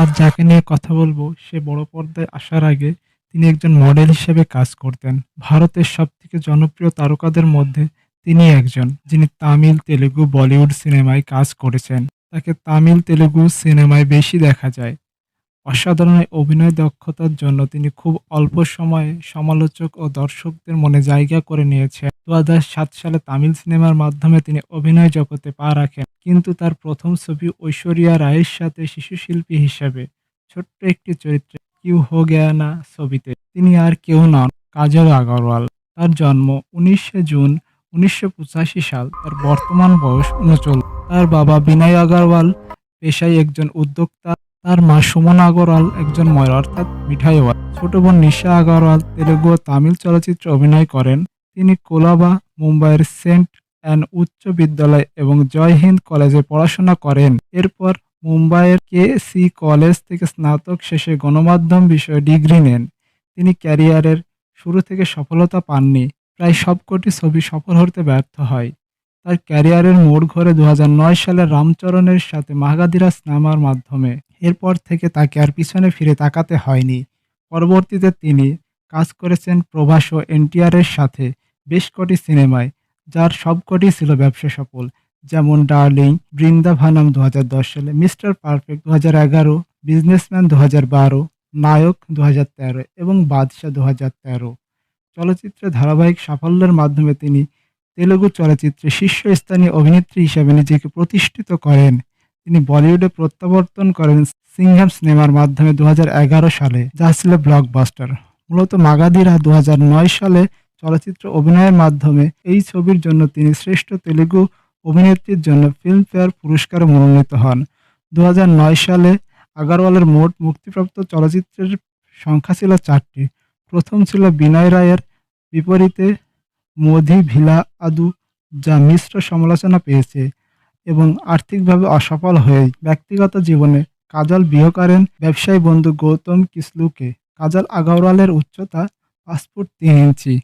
আর যাকে নিয়ে কথা বলব, সে বড় পর্দায় আসার আগে তিনি একজন মডেল হিসেবে কাজ করতেন। ভারতের সবথেকে জনপ্রিয় তারকাদের মধ্যে তিনি একজন, যিনি তামিল, তেলেগু, বলিউড সিনেমায় কাজ করেছেন। তাকে তামিল, তেলেগু সিনেমায় বেশি দেখা যায়। অসাধারণ অভিনয় দক্ষতার জন্য তিনি খুব অল্প সময়ে সমালোচক ও দর্শকদের মনে জায়গা করে নিয়েছেন। দু হাজার সাত সালে তামিল সিনেমার মাধ্যমে তিনি অভিনয় জগতে পা রাখেন, কিন্তু তার প্রথম ছবি ঐশ্বরিয়া রায়ের সাথে শিশুশিল্পী হিসেবে ছোট্ট একটি চরিত্রে কিউ হো গয়া না ছবিতে তিনি আর কেউ নন, কাজল আগরওয়াল। তার জন্ম উনিশে জুন উনিশশো পঁচাশি সাল, তার বর্তমান বয়স উনচল্লিশ। তার বাবা বিনয় আগরওয়াল, পেশায় একজন উদ্যোক্তা তার মা সুমন আগরওয়াল একজন ময়ূর, অর্থাৎ মিঠাইওয়াল ছোট বোন নিশা আগরওয়াল তেলেগু ও তামিল চলচ্চিত্রে অভিনয় করেন। তিনি কোলাবা, মুম্বাইয়ের সেন্ট অ্যান্ড উচ্চ বিদ্যালয় এবং জয় হিন্দ কলেজে পড়াশোনা করেন। এরপর মুম্বাইয়ের কে সি কলেজ থেকে স্নাতক শেষে গণমাধ্যম বিষয়ে ডিগ্রি নেন। তিনি ক্যারিয়ারের শুরু থেকে সফলতা পাননি। প্রায় সবকটি ছবি সফল হতে ব্যর্থ হয়। তার ক্যারিয়ারের মোড় ঘরে দু হাজার নয় সালে রামচরণের সাথে মাগাদিরাস নামার মাধ্যমে। এরপর থেকে তাকে আর পিছনে ফিরে তাকাতে হয়নি। পরবর্তীতে তিনি কাজ করেছেন প্রভাস ও এনটিআরের সাথে বেশ কটি সিনেমায়, যার সবকটি ছিল ব্যবসা সফল, যেমন ডার্লিং, বৃন্দাভানম দু সালে, মিস্টার পারফেক্ট দু হাজার এগারো, বিজনেসম্যান দু হাজার বারো, নায়ক দু হাজার তেরো এবং বাদশাহ দু হাজার তেরো। চলচ্চিত্রে ধারাবাহিক সাফল্যের মাধ্যমে তিনি তেলুগু চলচ্চিত্রে শীর্ষস্থানীয় অভিনেত্রী হিসেবে নিজেকে প্রতিষ্ঠিত করেন। তিনি বলিউডে প্রত্যাবর্তন করেন সিংহাম সিনেমার মাধ্যমে দু হাজার এগারো সালে, যা ছিল ব্লকবাস্টার। মূলত মাগাদিরা দু হাজার নয় সালে চলচ্চিত্র অভিনয়ের মাধ্যমে এই ছবির জন্য তিনি শ্রেষ্ঠ তেলুগু অভিনেত্রীর জন্য ফিল্মফেয়ার পুরস্কারে মনোনীত হন। দু হাজার নয় সালে আগারওয়ালের মোট মুক্তিপ্রাপ্ত চলচ্চিত্রের সংখ্যা ছিল চারটি। প্রথম ছিল বিনয় রায়ের বিপরীতে, মোধি ভিলা আদু, যা মিশ্র সমালোচনা পেয়েছে। এবং আর্থিকভাবে অসফল হয়ে ব্যক্তিগত জীবনে কাজল বিয়ে করেন ব্যবসায়ী বন্ধু গৌতম কিসলুকে। কাজল আগরওয়ালের উচ্চতা ফুট তিন ইঞ্চি।